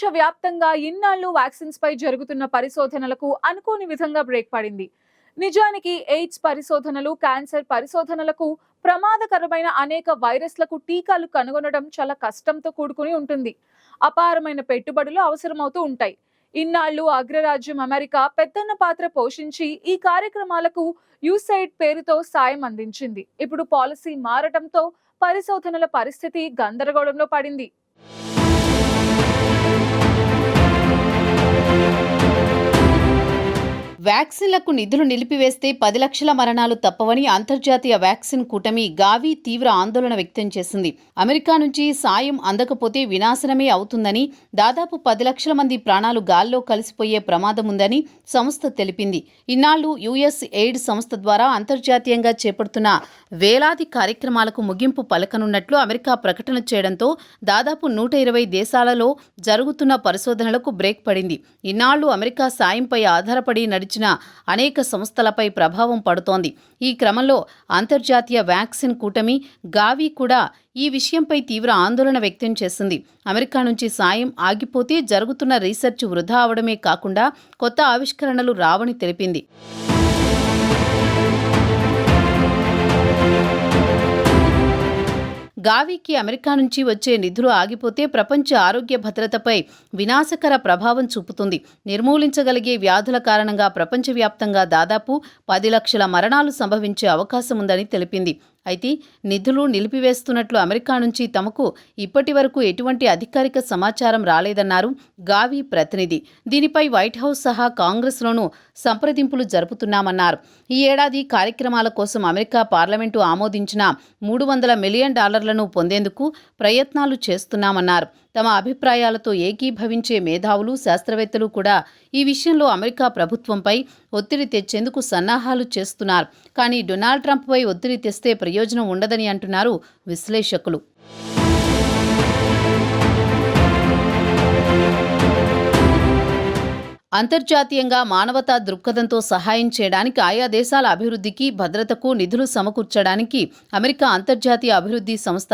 ప్రపంచవ్యాప్తంగా ఇన్నాళ్ళు వ్యాక్సిన్స్ పై జరుగుతున్న పరిశోధనలకు అనుకోని విధంగా బ్రేక్ పడింది. నిజానికి ఎయిడ్స్ పరిశోధనలు క్యాన్సర్ పరిశోధనలకు ప్రమాదకరమైన అనేక వైరస్లకు టీకాలు కనుగొనడం చాలా కష్టంతో కూడుకుని ఉంటుంది. అపారమైన పెట్టుబడులు అవసరమవుతూ ఉంటాయి. ఇన్నాళ్ళు అగ్రరాజ్యం అమెరికా పెద్దన్న పాత్ర పోషించి ఈ కార్యక్రమాలకు యూసైడ్ పేరుతో సాయం అందించింది. ఇప్పుడు పాలసీ మారటంతో పరిశోధనల పరిస్థితి గందరగోళంలో పడింది. వ్యాక్సిన్లకు నిధులు నిలిపివేస్తే పది లక్షల మరణాలు తప్పవని అంతర్జాతీయ వ్యాక్సిన్ కూటమి గావి తీవ్ర ఆందోళన వ్యక్తం చేసింది. అమెరికా నుంచి సాయం అందకపోతే వినాశనమే అవుతుందని దాదాపు పది లక్షల మంది ప్రాణాలు గాల్లో కలిసిపోయే ప్రమాదం ఉందని సంస్థ తెలిపింది. ఇన్నాళ్ళు యుఎస్ ఎయిడ్ సంస్థ ద్వారా అంతర్జాతీయంగా చేపడుతున్న వేలాది కార్యక్రమాలకు ముగింపు పలకనున్నట్లు అమెరికా ప్రకటన చేయడంతో దాదాపు నూట ఇరవై దేశాలలో జరుగుతున్న పరిశోధనలకు బ్రేక్ పడింది. ఇన్నాళ్ళు అమెరికా సాయంపై ఆధారపడి నడిచిన అనేక సంస్థలపై ప్రభావం పడుతోంది. ఈ క్రమంలో అంతర్జాతీయ వ్యాక్సిన్ కూటమి గావి కూడా ఈ విషయంపై తీవ్ర ఆందోళన వ్యక్తం చేసింది. అమెరికా నుంచి సాయం ఆగిపోతే జరుగుతున్న రీసెర్చ్ వృధా అవడమే కాకుండా కొత్త ఆవిష్కరణలు రావని తెలిపింది. గావికి అమెరికా నుంచి వచ్చే నిధులు ఆగిపోతే ప్రపంచ ఆరోగ్య భద్రతపై వినాశకర ప్రభావం చూపుతుంది. నిర్మూలించగలిగే వ్యాధుల కారణంగా ప్రపంచవ్యాప్తంగా దాదాపు పది లక్షల మరణాలు సంభవించే అవకాశం ఉందని తెలిపింది. అయితే నిధులు నిలిపివేస్తున్నట్లు అమెరికా నుంచి తమకు ఇప్పటి వరకు ఎటువంటి అధికారిక సమాచారం రాలేదన్నారు గావి ప్రతినిధి. దీనిపై వైట్ హౌస్ సహా కాంగ్రెస్లోనూ సంప్రదింపులు జరుపుతున్నామన్నారు. ఈ ఏడాది కార్యక్రమాల కోసం అమెరికా పార్లమెంటు ఆమోదించిన మూడు వందల మిలియన్ డాలర్లను పొందేందుకు ప్రయత్నాలు చేస్తున్నామన్నారు. తమ అభిప్రాయాలతో ఏకీభవించే మేధావులు శాస్త్రవేత్తలు కూడా ఈ విషయంలో అమెరికా ప్రభుత్వంపై ఒత్తిడి తెచ్చేందుకు సన్నాహాలు చేస్తున్నారు. కానీ డొనాల్డ్ ట్రంప్పై ఒత్తిడి తెస్తే ప్రయోజనం ఉండదని అంటున్నారు విశ్లేషకులు. అంతర్జాతీయంగా మానవతా దృక్పథంతో సహాయం చేయడానికి ఆయా దేశాల అభివృద్ధికి భద్రతకు నిధులు సమకూర్చడానికి అమెరికా అంతర్జాతీయ అభివృద్ధి సంస్థ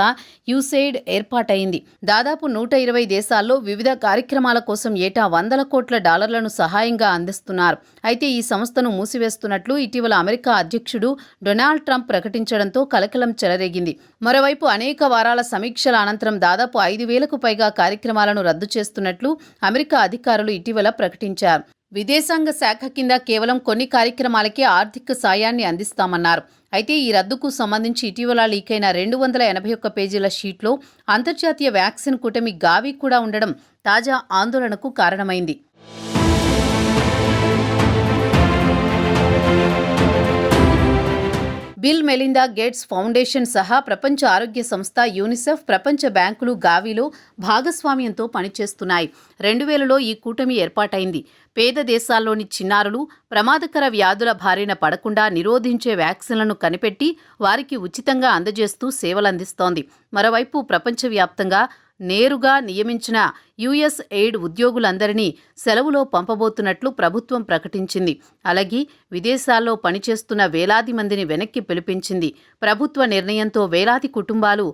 యూసైడ్ ఏర్పాటైంది. దాదాపు నూట ఇరవై దేశాల్లో వివిధ కార్యక్రమాల కోసం ఏటా వందల కోట్ల డాలర్లను సహాయంగా అందిస్తున్నారు. అయితే ఈ సంస్థను మూసివేస్తున్నట్లు ఇటీవల అమెరికా అధ్యక్షుడు డొనాల్డ్ ట్రంప్ ప్రకటించడంతో కలకలం చెలరేగింది. మరోవైపు అనేక వారాల సమీక్షల అనంతరం దాదాపు ఐదు వేలకు పైగా కార్యక్రమాలను రద్దు చేస్తున్నట్లు అమెరికా అధికారులు ఇటీవల ప్రకటించారు. విదేశాంగ శాఖ కింద కేవలం కొన్ని కార్యక్రమాలకే ఆర్థిక సాయాన్ని అందిస్తామన్నారు. అయితే ఈ రద్దుకు సంబంధించి ఇటీవల లీకైన రెండు వందల ఎనభై ఒక్క పేజీల షీట్లో అంతర్జాతీయ వ్యాక్సిన్ కూటమి గావి కూడా ఉండడం తాజా ఆందోళనకు కారణమైంది. బిల్ మెలిందా గేట్స్ ఫౌండేషన్ సహా ప్రపంచ ఆరోగ్య సంస్థ యూనిసెఫ్ ప్రపంచ బ్యాంకులు గావిలో భాగస్వామ్యంతో పనిచేస్తున్నాయి. రెండు వేలలో ఈ కూటమి ఏర్పాటైంది. పేద దేశాల్లోని చిన్నారులు ప్రమాదకర వ్యాధుల బారిన పడకుండా నిరోధించే వ్యాక్సిన్లను కనిపెట్టి వారికి ఉచితంగా అందజేస్తూ సేవలందిస్తోంది. మరోవైపు ప్రపంచవ్యాప్తంగా నేరుగా నియమించిన యుఎస్ ఎయిడ్ ఉద్యోగులందరినీ సెలవులో పంపబోతున్నట్లు ప్రభుత్వం ప్రకటించింది. అలాగే విదేశాల్లో పనిచేస్తున్న వేలాది మందిని వెనక్కి పిలిపించింది. ప్రభుత్వ నిర్ణయంతో వేలాది కుటుంబాలు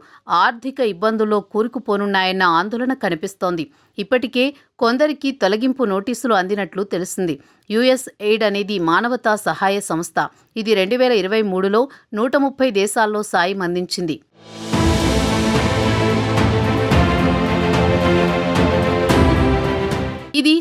ఆర్థిక ఇబ్బందుల్లో కూరుకుపోనున్నాయన్న ఆందోళన కనిపిస్తోంది. ఇప్పటికే కొందరికి తొలగింపు నోటీసులు అందినట్లు తెలిసింది. యుఎస్ ఎయిడ్ అనేది మానవతా సహాయ సంస్థ. ఇది రెండు వేల ఇరవై మూడులో నూట ముప్పై దేశాల్లో సాయం అందించింది.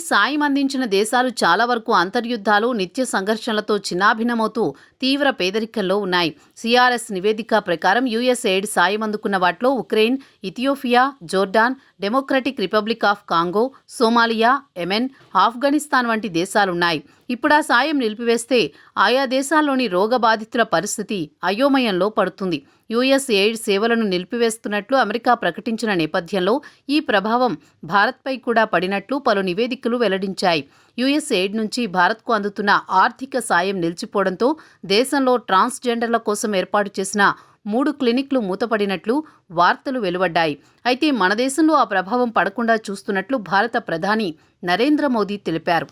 సాయం అందించిన దేశాలు చాలా వరకు అంతర్యుద్ధాలు నిత్య సంఘర్షణలతో చిన్నాభిన్నమవుతూ తీవ్ర పేదరికంలో ఉన్నాయి. సిఆర్ఎస్ నివేదిక ప్రకారం యుఎస్ ఎయిడ్ సాయం అందుకున్న వాటిలో Ukraine Ethiopia Jordan Democratic Republic of Congo Somalia Yemen Afghanistan వంటి దేశాలున్నాయి. ఇప్పుడు ఆ సాయం నిలిపివేస్తే ఆయా దేశాల్లోని రోగబాధితుల పరిస్థితి అయోమయంలో పడుతుంది. యుఎస్ ఎయిడ్ సేవలను నిలిపివేస్తున్నట్లు అమెరికా ప్రకటించిన నేపథ్యంలో ఈ ప్రభావం భారత్పై కూడా పడినట్లు పలు నివేదికలు వెల్లడించాయి. యుఎస్ ఎయిడ్ నుంచి భారత్కు అందుతున్న ఆర్థిక సాయం నిలిచిపోవడంతో దేశంలో ట్రాన్స్జెండర్ల కోసం ఏర్పాటు చేసిన మూడు క్లినిక్లు మూతపడినట్లు వార్తలు వెలువడ్డాయి. అయితే మన దేశంలో ఆ ప్రభావం పడకుండా చూస్తున్నట్లు భారత ప్రధాని నరేంద్ర మోదీ తెలిపారు.